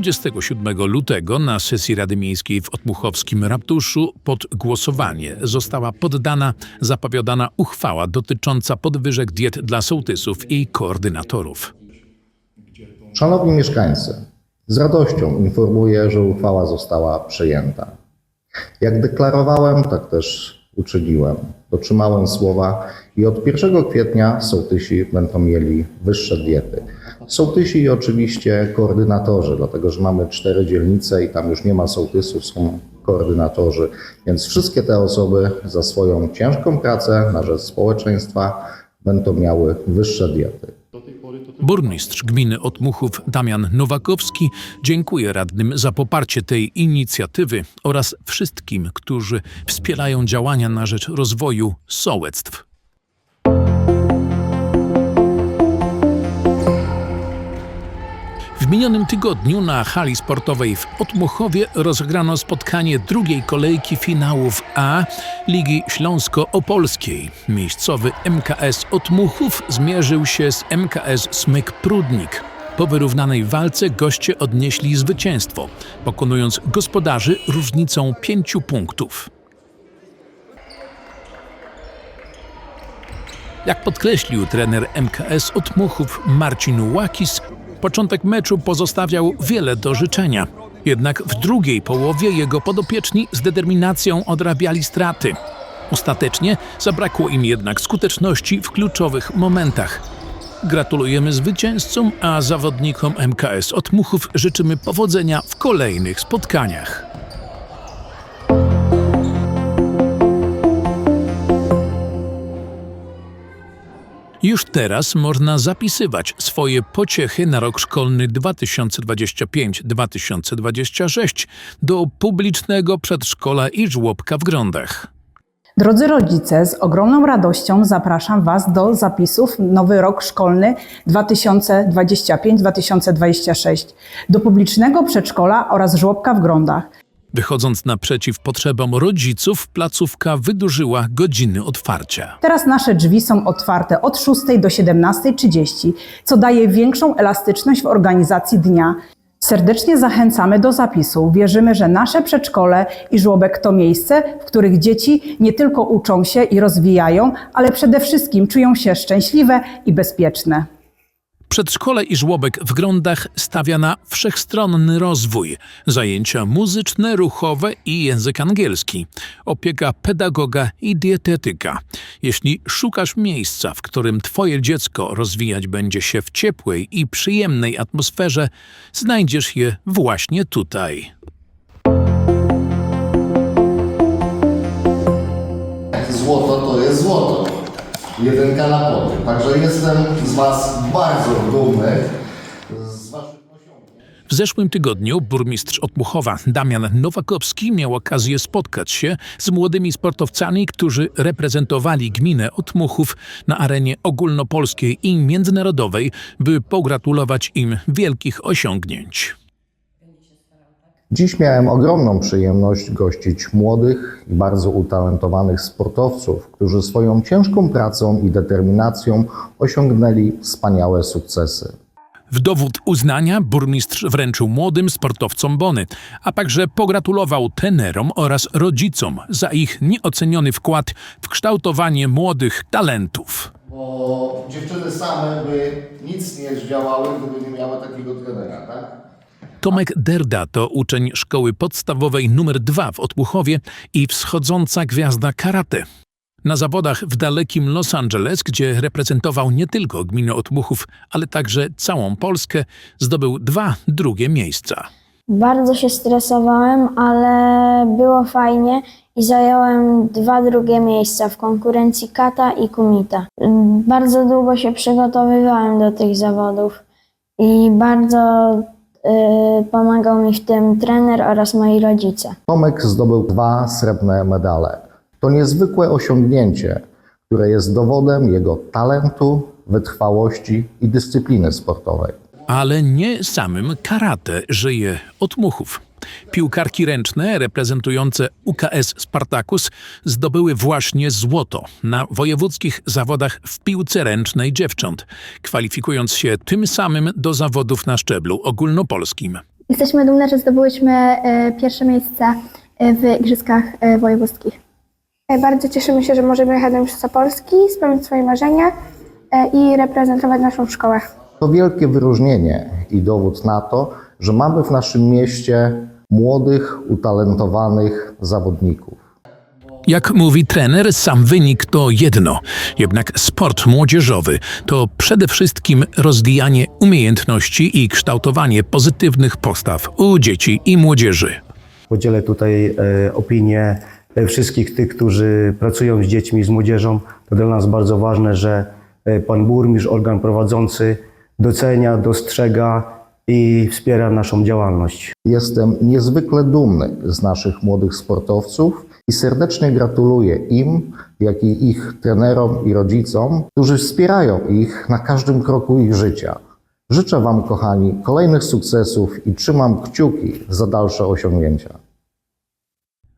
27 lutego na sesji Rady Miejskiej w Otmuchowskim Raptuszu pod głosowanie została poddana zapowiadana uchwała dotycząca podwyżek diet dla sołtysów i koordynatorów. Szanowni mieszkańcy, z radością informuję, że uchwała została przyjęta. Jak deklarowałem, tak też uczyniłem. Dotrzymałem słowa i od 1 kwietnia sołtysi będą mieli wyższe diety. Sołtysi i oczywiście koordynatorzy, dlatego że mamy cztery dzielnice i tam już nie ma sołtysów, są koordynatorzy, więc wszystkie te osoby za swoją ciężką pracę na rzecz społeczeństwa będą miały wyższe diety. Burmistrz gminy Otmuchów Damian Nowakowski dziękuję radnym za poparcie tej inicjatywy oraz wszystkim, którzy wspierają działania na rzecz rozwoju sołectw. Minionym tygodniu na hali sportowej w Otmuchowie rozegrano spotkanie drugiej kolejki finałów A Ligi Śląsko-Opolskiej. Miejscowy MKS Otmuchów zmierzył się z MKS Smyk Prudnik. Po wyrównanej walce goście odnieśli zwycięstwo, pokonując gospodarzy różnicą pięciu punktów. Jak podkreślił trener MKS Otmuchów Marcin Łakis, początek meczu pozostawiał wiele do życzenia. Jednak w drugiej połowie jego podopieczni z determinacją odrabiali straty. Ostatecznie zabrakło im jednak skuteczności w kluczowych momentach. Gratulujemy zwycięzcom, a zawodnikom MKS Otmuchów życzymy powodzenia w kolejnych spotkaniach. Już teraz można zapisywać swoje pociechy na rok szkolny 2025-2026 do publicznego przedszkola i żłobka w Grądach. Drodzy rodzice, z ogromną radością zapraszam Was do zapisów nowy rok szkolny 2025-2026 do publicznego przedszkola oraz żłobka w Grądach. Wychodząc naprzeciw potrzebom rodziców, placówka wydłużyła godziny otwarcia. Teraz nasze drzwi są otwarte od 6 do 17.30, co daje większą elastyczność w organizacji dnia. Serdecznie zachęcamy do zapisu. Wierzymy, że nasze przedszkole i żłobek to miejsce, w których dzieci nie tylko uczą się i rozwijają, ale przede wszystkim czują się szczęśliwe i bezpieczne. Przedszkole i żłobek w Grądach stawia na wszechstronny rozwój, zajęcia muzyczne, ruchowe i język angielski, opieka pedagoga i dietetyka. Jeśli szukasz miejsca, w którym Twoje dziecko rozwijać będzie się w ciepłej i przyjemnej atmosferze, znajdziesz je właśnie tutaj. Złoto to jest złoto. Jedynka na podium. Także jestem z Was bardzo dumny. W zeszłym tygodniu burmistrz Otmuchowa Damian Nowakowski miał okazję spotkać się z młodymi sportowcami, którzy reprezentowali gminę Otmuchów na arenie ogólnopolskiej i międzynarodowej, by pogratulować im wielkich osiągnięć. Dziś miałem ogromną przyjemność gościć młodych i bardzo utalentowanych sportowców, którzy swoją ciężką pracą i determinacją osiągnęli wspaniałe sukcesy. W dowód uznania burmistrz wręczył młodym sportowcom bony, a także pogratulował tenerom oraz rodzicom za ich nieoceniony wkład w kształtowanie młodych talentów. Bo dziewczyny same by nic nie zdziałały, gdyby nie miały takiego trenera, tak? Tomek Derda to uczeń szkoły podstawowej nr 2 w Otmuchowie i wschodząca gwiazda karate. Na zawodach w dalekim Los Angeles, gdzie reprezentował nie tylko gminę Otmuchów, ale także całą Polskę, zdobył dwa drugie miejsca. Bardzo się stresowałem, ale było fajnie i zająłem dwa drugie miejsca w konkurencji kata i kumita. Bardzo długo się przygotowywałem do tych zawodów i bardzo pomagał mi w tym trener oraz moi rodzice. Tomek zdobył dwa srebrne medale. To niezwykłe osiągnięcie, które jest dowodem jego talentu, wytrwałości i dyscypliny sportowej. Ale nie samym karate żyje Otmuchów. Piłkarki ręczne reprezentujące UKS Spartacus zdobyły właśnie złoto na wojewódzkich zawodach w piłce ręcznej dziewcząt, kwalifikując się tym samym do zawodów na szczeblu ogólnopolskim. Jesteśmy dumne, że zdobyłyśmy e, pierwsze miejsce e, w Igrzyskach e, Wojewódzkich. Bardzo cieszymy się, że możemy jechać do Mistrzostwa Polski, spełnić swoje marzenia i reprezentować naszą szkołę. To wielkie wyróżnienie i dowód na to, że mamy w naszym mieście młodych, utalentowanych zawodników. Jak mówi trener, sam wynik to jedno. Jednak sport młodzieżowy to przede wszystkim rozwijanie umiejętności i kształtowanie pozytywnych postaw u dzieci i młodzieży. Podzielę tutaj e, opinię e, wszystkich tych, którzy pracują z dziećmi, z młodzieżą. To dla nas bardzo ważne, że e, pan burmistrz, organ prowadzący docenia, dostrzega i wspiera naszą działalność. Jestem niezwykle dumny z naszych młodych sportowców i serdecznie gratuluję im, jak i ich trenerom i rodzicom, którzy wspierają ich na każdym kroku ich życia. Życzę Wam, kochani, kolejnych sukcesów i trzymam kciuki za dalsze osiągnięcia.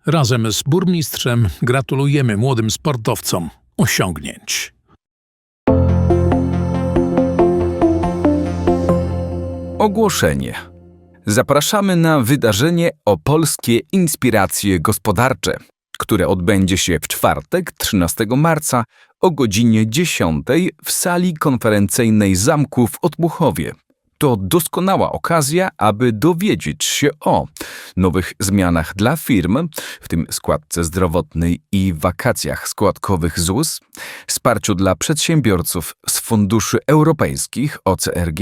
Razem z burmistrzem gratulujemy młodym sportowcom osiągnięć. Ogłoszenie. Zapraszamy na wydarzenie Opolskie Inspiracje Gospodarcze, które odbędzie się w czwartek 13 marca o godzinie 10 w sali konferencyjnej Zamku w Otmuchowie. To doskonała okazja, aby dowiedzieć się o nowych zmianach dla firm, w tym składce zdrowotnej i wakacjach składkowych ZUS, wsparciu dla przedsiębiorców z funduszy europejskich OCRG,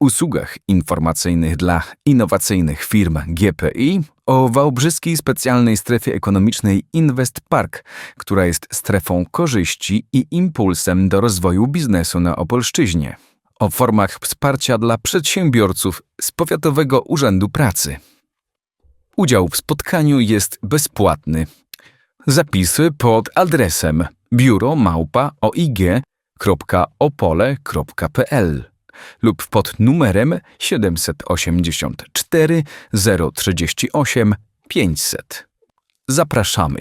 usługach informacyjnych dla innowacyjnych firm GPI, o Wałbrzyskiej Specjalnej Strefie Ekonomicznej Invest Park, która jest strefą korzyści i impulsem do rozwoju biznesu na Opolszczyźnie, o formach wsparcia dla przedsiębiorców z Powiatowego Urzędu Pracy. Udział w spotkaniu jest bezpłatny. Zapisy pod adresem biuro małpa oig.opole.pl lub pod numerem 784 038 500. Zapraszamy.